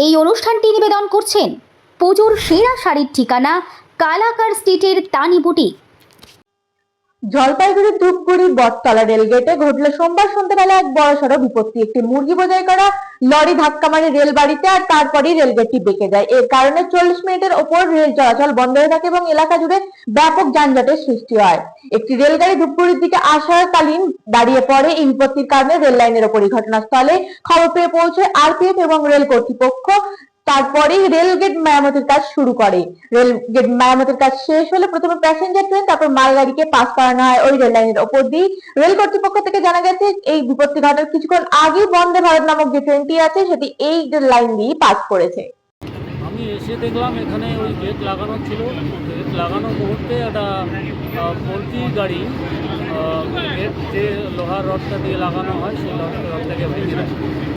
এই অনুষ্ঠানটি নিবেদন করছেন পুজোর সেরা শাড়ির ঠিকানা কালাকার স্ট্রিটের তানি বুটিক। জলপাইগুড়ির ধূপগুড়ি বটতলা রেলগেটে ঘটল সোমবার সন্ধ্যাবেলা এক বড়সড় বিপত্তি। একটি মুরগি বোঝাই করা, লরি ধাক্কা মারে রেল বাড়িতে আর তারপরেই রেলগেটটি বেঁকে যায়। এর কারণে চল্লিশ মিনিটের ওপর রেল চলাচল বন্ধ হয়ে থাকে এবং এলাকা জুড়ে ব্যাপক যানজটের সৃষ্টি হয়। একটি রেলগাড়ি ধূপগুড়ির দিকে আসাকালীন দাঁড়িয়ে পড়ে। এই বিপত্তির কারণে রেল লাইনের ওপরই ঘটনাস্থলে খবর পেয়ে পৌঁছয় আরপিএফ এবং রেল কর্তৃপক্ষ তারপরেই রেল গেট মেরামতের কাজ শুরু করে। রেল গেট মেরামতের কাজ শেষ হলে প্রথমে প্যাসেঞ্জার ট্রেন তারপর মালগাড়িকে পাস করানো হয় ওই রেল লাইনের ওপর দিয়ে। রেল কর্তৃপক্ষ থেকে জানা গেছে, এই বিপত্তি ঘটার কিছুক্ষণ আগেই বন্দে ভারত নামক যে ট্রেনটি আছে, সেটি এই লাইন দিয়ে পাস করেছে। আমি এসে দেখলাম এখানে ওই গেট লাগানো ছিল। গেট লাগানোর মুহূর্তে একটা পোলট্রি গাড়ি গেট যে লোহার রডটা দিয়ে লাগানো হয়, সেই রডটাকে ভেঙে দেয়।